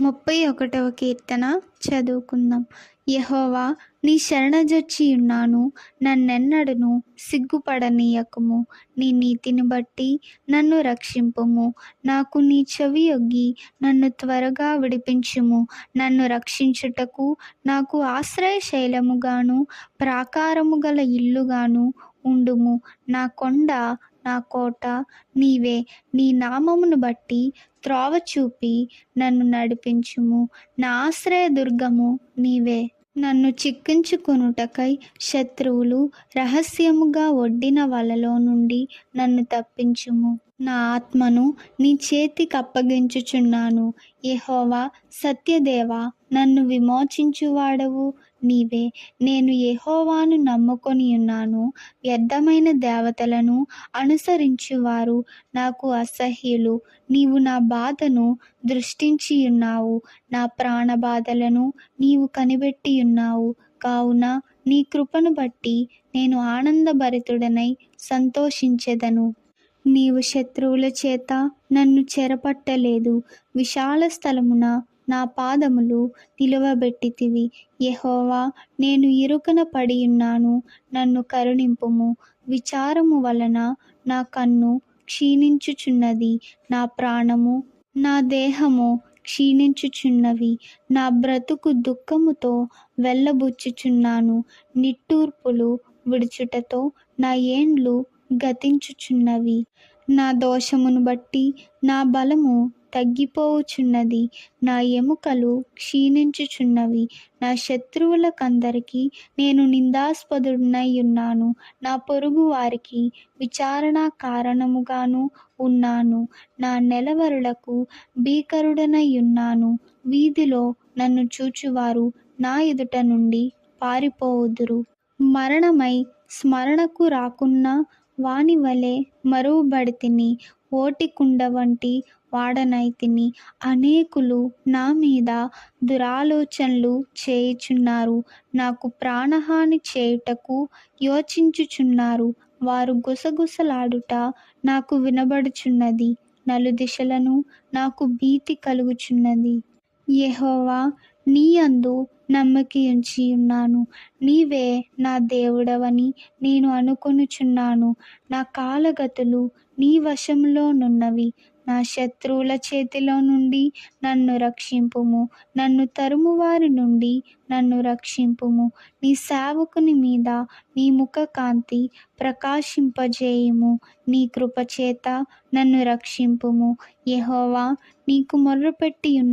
ముప్పై ఒకటవ కీర్తన చదువుకుందాం. యహోవా నీ శరణజొచ్చి ఉన్నాను నన్నెన్నడను సిగ్గుపడనీయకుము. నీ నీతిని బట్టి నన్ను రక్షింపుము. నాకు నీ చెవి యొగ్గి నన్ను త్వరగా విడిపించుము. నన్ను రక్షించుటకు నాకు ఆశ్రయశైలముగాను ప్రాకారము గల ఇల్లుగాను ఉండుము. నా కొండ నా కోట నీవే నీ నామమును బట్టి త్రోవ చూపి నన్ను నడిపించుము. నా ఆశ్రయదుర్గము నీవే. నన్ను చిక్కించుకొనుటకై శత్రువులు రహస్యముగా ఒడ్డిన వలలో నుండి నన్ను తప్పించుము. నా ఆత్మను నీ చేతికి అప్పగించుచున్నాను. యెహోవా సత్యదేవా నన్ను విమోచించువాడవు నీవే. నేను యెహోవాను నమ్ముకొని ఉన్నాను. వ్యర్థమైన దేవతలను అనుసరించువారు నాకు అసహ్యులు. నీవు నా బాధను దృష్టించి ఉన్నావు. నా ప్రాణ బాధలను నీవు కనిపెట్టి ఉన్నావు. కావున నీ కృపను బట్టి నేను ఆనందభరితుడనై సంతోషించెదను. నీవు శత్రువుల చేత నన్ను చెరపట్టలేదు. విశాల స్థలమున నా పాదములు నిలువబెట్టితివి. యహోవా నేను ఇరుకన పడి ఉన్నాను. నన్ను కరుణింపుము. విచారము వలన నా కన్ను క్షీణించుచున్నది. నా ప్రాణము నా దేహము క్షీణించుచున్నవి. నా బ్రతుకు దుఃఖముతో వెళ్ళబుచ్చుచున్నాను. నిట్టూర్పులు విడుచుటతో నా ఏండ్లు గతించుచున్నవి. నా దోషమును బట్టి నా బలము తగ్గిపోవుచున్నది నా ఎముకలు క్షీణించుచున్నవి. నా శత్రువులకందరికీ నేను నిందాస్పదుడనై ఉన్నాను నా పొరుగు వారికి విచారణ కారణముగాను ఉన్నాను. నా నెలవరులకు భీకరుడనై ఉన్నాను వీధిలో నన్ను చూచువారు నా ఎదుట నుండి పారిపోవుదురు. మరణమై స్మరణకు రాకున్నా వాని వలె మరువబడితిని ఓటి కుండ వంటి వాడనైతిని అనేకులు నా మీద దురాలోచనలు చేయుచున్నారు. నాకు ప్రాణహాని చేయుటకు యోచించుచున్నారు. వారు గుసగుసలాడుట నాకు వినబడుచున్నది. నలుదిశలను నాకు భీతి కలుగుచున్నది. యెహోవా నీ అందు నమ్మకించి ఉన్నాను. నీవే నా దేవుడవని నేను అనుకొనుచున్నాను. నా కాలగతులు నీ వశంలోనున్నవి నా శత్రువుల చేతిలో నుండి నన్ను రక్షింపుము. నన్ను తరుమువారి నుండి నన్ను రక్షింపుము. నీ సేవకుని మీద నీ ముఖ కాంతి ప్రకాశింపజేయుము. నీ కృపచేత నన్ను రక్షింపుము. యహోవా నీకు మొర్రపెట్టి